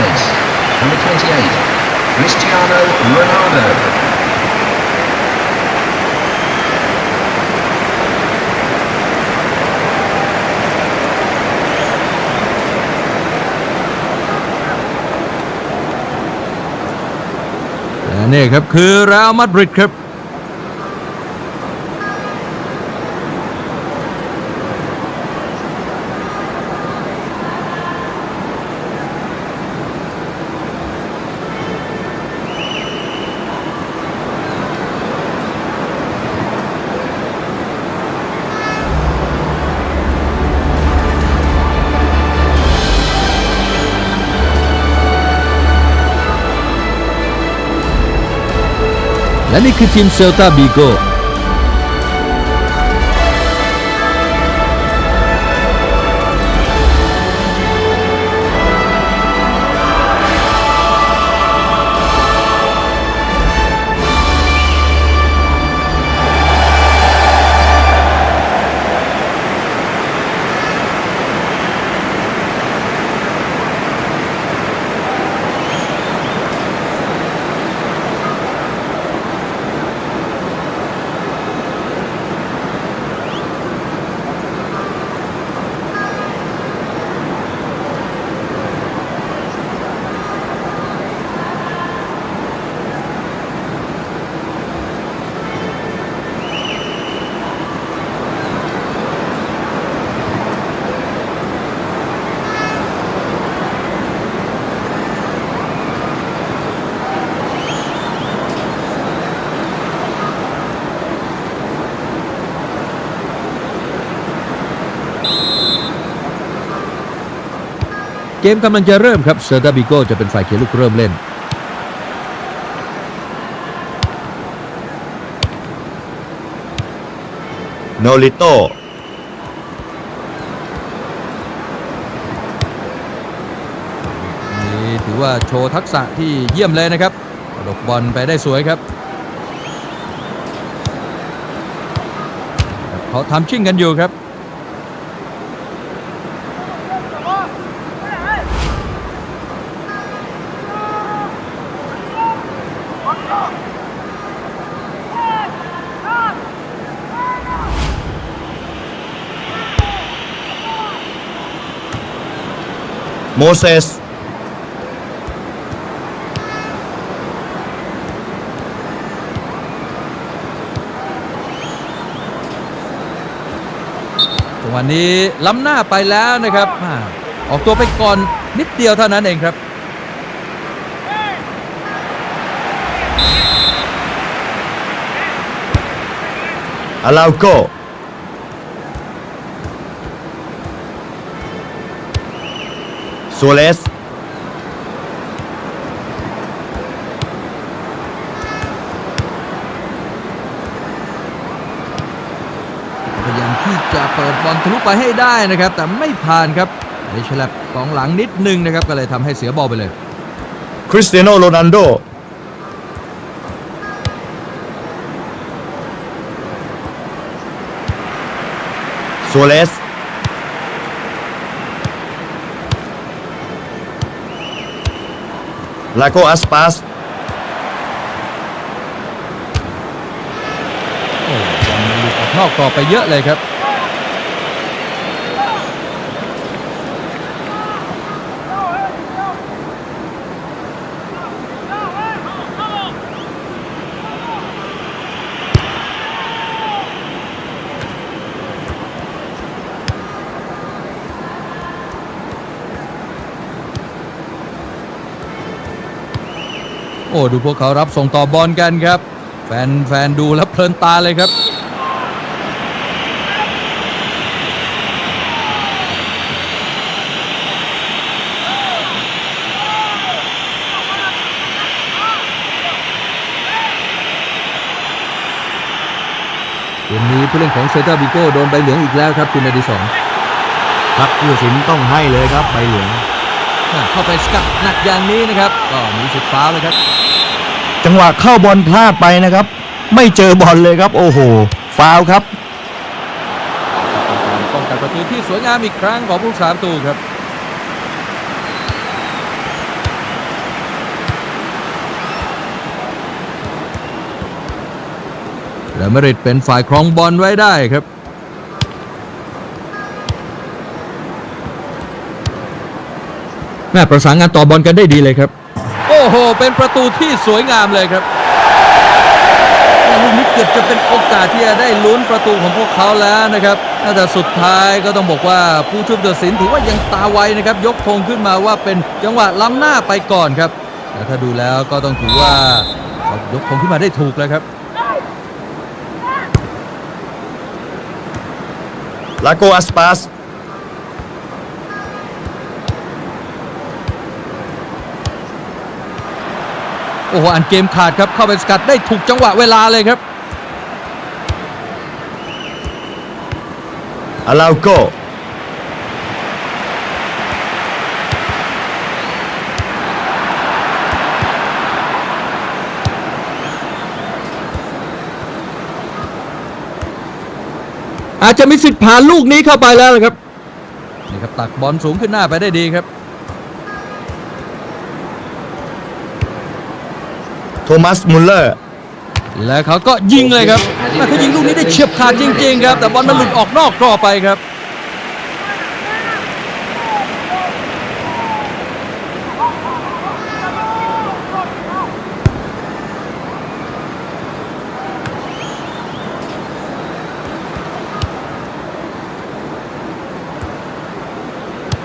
place. Number 28, Cristiano Ronaldo. นี่ครับ คือ Real Madrid ครับ และนี่คือทีมเซลตาบีโก เกมกำลังจะเริ่มครับเซลตาบีโกจะเป็นฝ่ายเขียนลูกเริ่มเล่น โนริโตนี่ถือว่าโชว์ทักษะที่เยี่ยมเลยนะครับกระดกบอลไปได้สวยครับเขาทำชิ่งกันอยู่ครับ โมเสสจังหวะนี้ล้ำหน้าไปแล้วนะครับอ่าออกตัวไปก่อนนิดเดียวเท่านั้นเองครับอาลาวโก ซัวเลสพยายามที่จะเปิดบอลทะลุไปให้ได้นะครับ แต่ไม่ผ่านครับไอ้ฉลับกองหลังนิดนึงนะครับ ก็เลยทำให้เสียบอลไปเลย คริสเตียโนโรนัลโดซัวเลส ลาโกอัสปาสโอ้บอลมันหลุดออกนอกกรอบไปเยอะเลยครับ โอ้ดูพวกเขารับส่งต่อบอลกันครับ แฟนแฟนดูแล้วเพลินตาเลยครับ เกมนี้ผู้เล่นของเซนตาบิโก้โดนใบเหลืองอีกแล้วครับคุณอดิศรครับผู้ตัดสินต้องให้เลยครับใบเหลืองอ่าเข้าไปสกัดหนักอย่างนี้นะครับ ก็มีสิทธิ์ฟาวล์เลยครับ จังหวะเข้าบอลพลาดไปนะครับ ไม่เจอบอลเลยครับ โอ้โห ฟาวครับป้องกันประตูที่สวยงามอีกครั้งของผู้สามตูครับแล้วมริดเป็นฝ่ายครองบอลไว้ได้ครับ แม่ประสานงานต่อบอลกันได้ดีเลยครับ โอ้โห เป็นประตูที่สวยงามเลยครับนี่เกิดจะเป็นโอกาสที่จะได้ลุ้นประตูของพวกเขาแล้วนะครับแต่สุดท้ายก็ต้องบอกว่าผู้ช่วยตัดสินถือว่ายังตาไวนะครับ ยกธงขึ้นมาว่าเป็นจังหวะล้ำหน้าไปก่อนครับแต่ถ้าดูแล้วก็ต้องถือว่ายกธงขึ้นมาได้ถูกแล้วครับลาโกอัสปาส โอ้โหอันเกมขาดครับเข้าไปสกัดได้ถูกจังหวะเวลาเลยครับอาลาโกอาจจะมีสิทธิ์ผ่านลูกนี้เข้าไปแล้วนะครับนี่ครับตักบอลสูงขึ้นหน้าไปได้ดีครับ มัสมุลเลอร์ และเขาก็ยิงเลยครับแม่เขายิงลูกนี้ได้เฉียบขาดจริง ๆ ครับ แต่บอลมันหลุดออกนอกกรอบไปครับ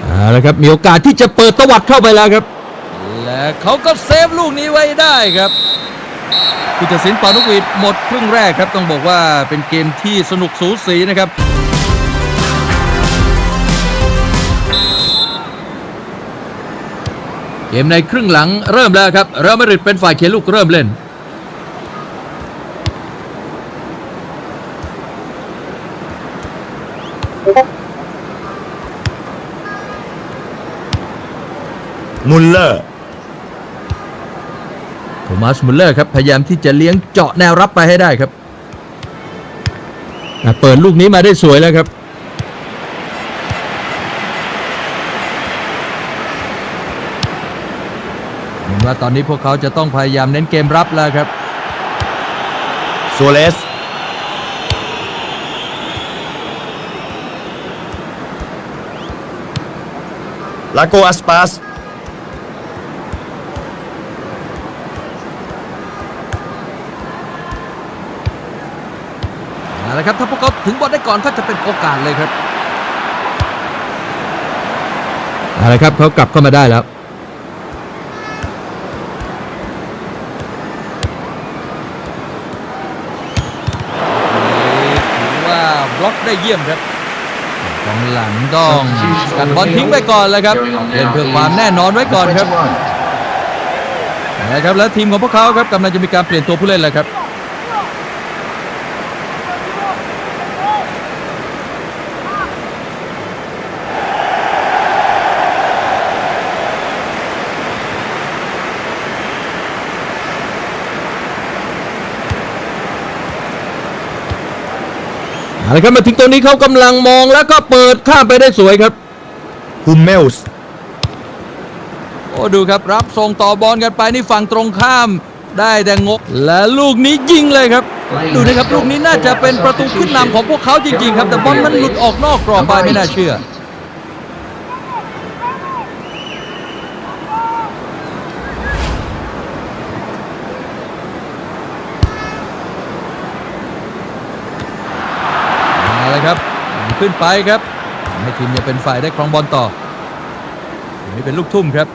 เอาละครับมีโอกาสที่จะเปิดตวัดเข้าไปแล้วครับ และเขาก็เซฟลูกนี้ไว้ได้ครับ ผู้ตัดสินปานุกวีดหมดครึ่งแรกครับ ต้องบอกว่าเป็นเกมที่สนุกสูสีนะครับ เกมในครึ่งหลังเริ่มแล้วครับเรอัลมาดริดเป็นฝ่ายเขียนลูกเริ่มเล่น มุลเลอร์ โทมัสมุลเลอร์ครับพยายามที่จะเลี้ยงเจาะแนวรับไปให้ได้ครับเปิดลูกนี้มาได้สวยแล้วครับเห็นว่าตอนนี้พวกเขาจะต้องพยายามเน้นเกมรับแล้วครับโซเลสลาโกอัสปาส เอาละครับ ถ้าพวกเขาถึงบอลได้ก่อนก็จะเป็นโอกาสเลยครับเอาละครับเขากลับเข้ามาได้แล้ว ถือว่าบล็อกได้เยี่ยมครับกองหลังต้องกันบอลทิ้งไปก่อนแล้วครับเล่นเพื่อความแน่นอนไว้ก่อนครับนะครับแล้วทีมของพวกเขาครับกำลังจะมีการเปลี่ยนตัวผู้เล่นแล้วครับ เอาละครับมาถึงตรงนี้เขากำลังมองแล้วก็เปิดข้ามไปได้สวยครับฮุมเมลส์โอ้ดูครับรับส่งต่อบอลกันไปนี่ฝั่งตรงข้าม ได้แต่งก และลูกนี้ยิงเลยครับ ดูนะครับลูกนี้น่าจะเป็นประตูขึ้นนำของพวกเขาจริงๆ ครับ แต่บอลมันหลุดออกนอกกรอบไปไม่น่าเชื่อ เอาละครับ ขึ้นไปครับให้ทีมจะเป็นฝ่ายได้ครองบอลต่อนี่เป็นลูกทุ่มครับ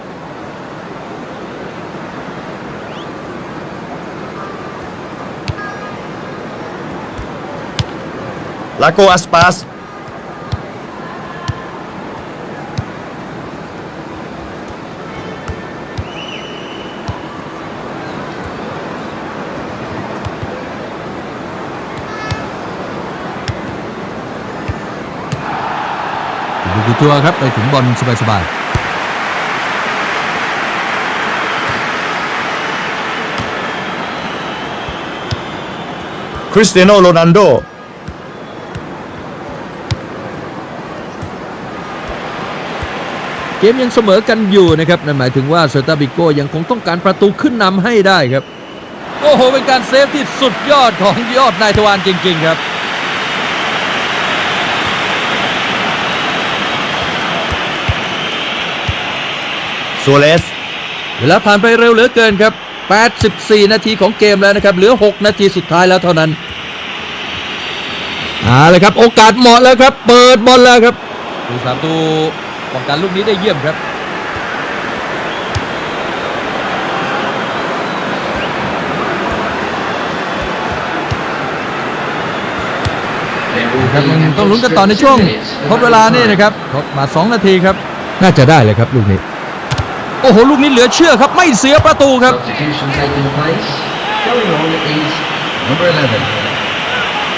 ลาโกอัสปาส ดูกุตัวครับไปถึงบอลสบายคริสเตียโนโรนัลโดๆเกมยังเสมอกันอยู่นะครับนั่นหมายถึงว่าเซอร์ตาบิโกยังคงต้องการประตูขึ้นนำให้ได้ครับ โอ้โห เป็นการเซฟที่สุดยอดของยอดนายทวารจริง ๆ ครับ โซเลสเวลาผ่านไปเร็วเหลือเกินครับ 84 นาทีของเกมแล้วนะครับ เหลือ 6 นาทีสุดท้ายแล้วเท่านั้นเอาเลยครับ โอกาสเหมาะแล้วครับ เปิดบอลแล้วครับผู้สามตูป้องกันลูกนี้ได้เยี่ยมครับครับยังต้องลุ้นกันต่อในช่วงทดเวลานี่นะครับทดมา 2 นาทีครับ น่าจะได้เลยครับลูกนี้ โอ้โห ลูกนี้เหลือเชื่อครับ ไม่เสียประตูครับ Substitution taking place. Going on is number 11.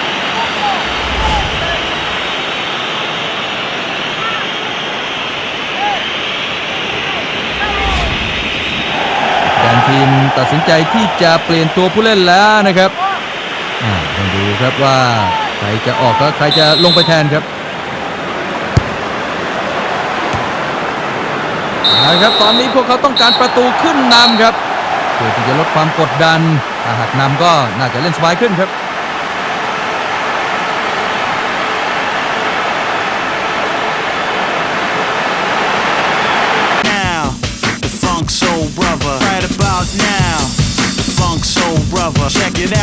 การทีมตัดสินใจที่จะเปลี่ยนตัวผู้เล่นแล้วนะครับอ่าต้องดูครับว่าใครจะออกแล้วใครจะลงไปแทนครับ นะครับตอนนี้พวกเขาต้องการประตูขึ้นนำครับเพื่อที่จะลดความกดดันถ้าหากนำก็น่าจะเล่นสบายขึ้นครับ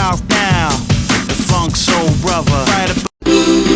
out now. The Funk Soul Brother.